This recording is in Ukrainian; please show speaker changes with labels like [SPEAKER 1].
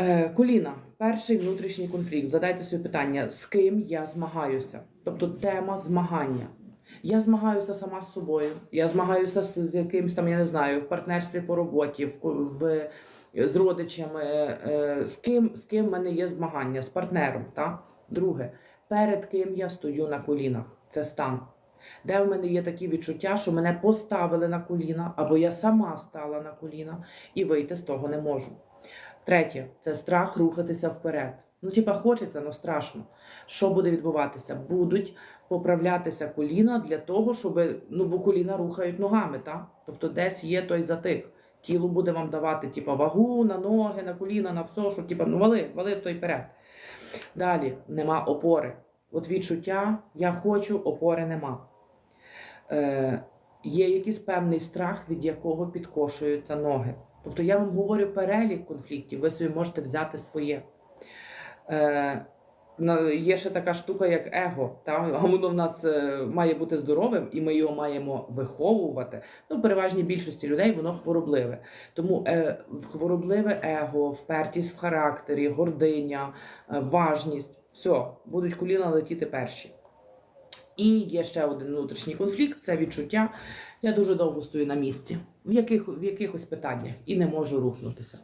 [SPEAKER 1] Е, коліна. Перший внутрішній конфлікт. Задайте собі питання, з ким я змагаюся. Тобто тема змагання. Я змагаюся сама з собою. Я змагаюся з, якимось там, я не знаю, в партнерстві по роботі, в, в, з родичами. Е, з ким з ким в мене є змагання? З партнером. Та? Друге, перед ким я стою на колінах. Це стан. Де в мене є такі відчуття, що мене поставили на коліна, або я сама стала на коліна і вийти з того не можу. Третє це страх рухатися вперед. Ну, типа, хочеться, але страшно. Що буде відбуватися? Будуть поправлятися коліна для того, щоб ну, бо коліна рухають ногами, так? Тобто десь є той затик. Тіло буде вам давати типа, вагу на ноги, на коліна, на все, що типа, ну вали, вали той вперед. Далі нема опори. От відчуття я хочу, опори нема. Е, є якийсь певний страх, від якого підкошуються ноги. Тобто я вам говорю перелік конфліктів, ви собі можете взяти своє. Е, є ще така штука, як его. Та? Воно в нас е, має бути здоровим, і ми його маємо виховувати. Ну, переважній більшості людей воно хворобливе. Тому е, хворобливе его, впертість в характері, гординя, е, важність все, будуть коліна летіти перші. І є ще один внутрішній конфлікт це відчуття. Я дуже довго стою на місці в, яких, в якихось питаннях і не можу рухнутися.